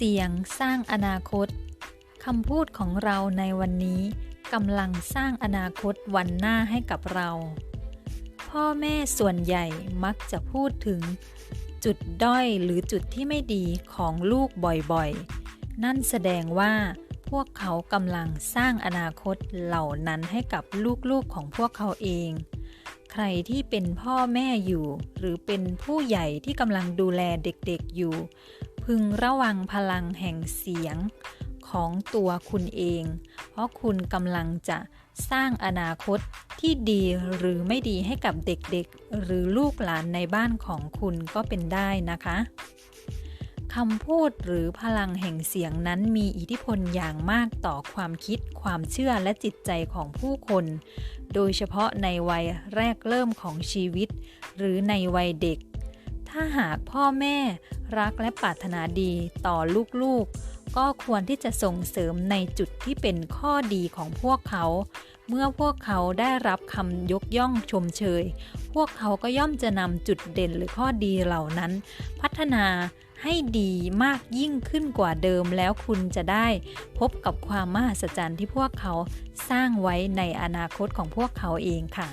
เสียงสร้างอนาคต คำพูดของเราในวันนี้กำลังสร้างอนาคตวันหน้าให้กับเรา พ่อแม่ส่วนใหญ่มักจะพูดถึง จุดด้อยหรือจุดที่ไม่ดีของลูกบ่อยๆ นั่นแสดงว่า พวกเขากำลังสร้างอนาคตเหล่านั้นให้กับลูกๆของพวกเขาเอง ใครที่เป็นพ่อแม่อยู่ หรือเป็นผู้ใหญ่ที่กำลังดูแลเด็กๆอยู่ พึงระวังพลังแห่งเสียงของตัวคุณเอง เพราะคุณกำลังจะสร้างอนาคตที่ดีหรือไม่ดีให้กับเด็กๆ หรือลูกหลานในบ้านของคุณก็เป็นได้นะคะคำพูดหรือพลังแห่งเสียงนั้นมีอิทธิพลอย่างมากต่อความคิด ความเชื่อและจิตใจของผู้คน โดยเฉพาะในวัยแรกเริ่มของชีวิต หรือในวัยเด็ก ถ้าหากพ่อแม่ รักและปรารถนาดีต่อลูกๆ ก็ควรที่จะส่งเสริมในจุดที่เป็นข้อดีของพวกเขา เมื่อพวกเขาได้รับคำยกย่องชมเชย พวกเขาก็ย่อมจะนำจุดเด่นหรือข้อดีเหล่านั้น พัฒนาให้ดีมากยิ่งขึ้นกว่าเดิมแล้วคุณจะได้ พบกับความมหัศจรรย์ที่พวกเขาสร้างไว้ในอนาคตของพวกเขาเองค่ะ